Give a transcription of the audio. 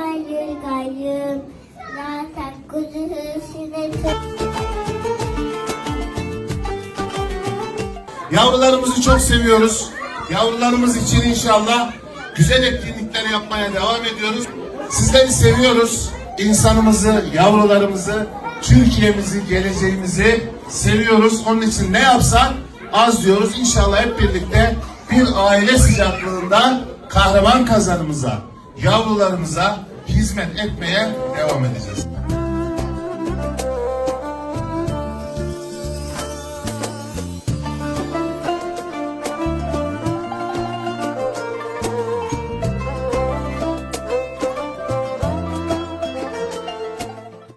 hayır gayım. Zaten kuzu hırsine Yavrularımızı çok seviyoruz. Yavrularımız için inşallah güzel etkinlikler yapmaya devam ediyoruz. Sizleri seviyoruz. İnsanımızı, yavrularımızı, Türkiye'mizi, geleceğimizi seviyoruz. Onun için ne yapsak az diyoruz. İnşallah hep birlikte bir aile sıcaklığında kahraman kazanımıza, yavrularımıza, hizmet etmeye devam edeceğiz.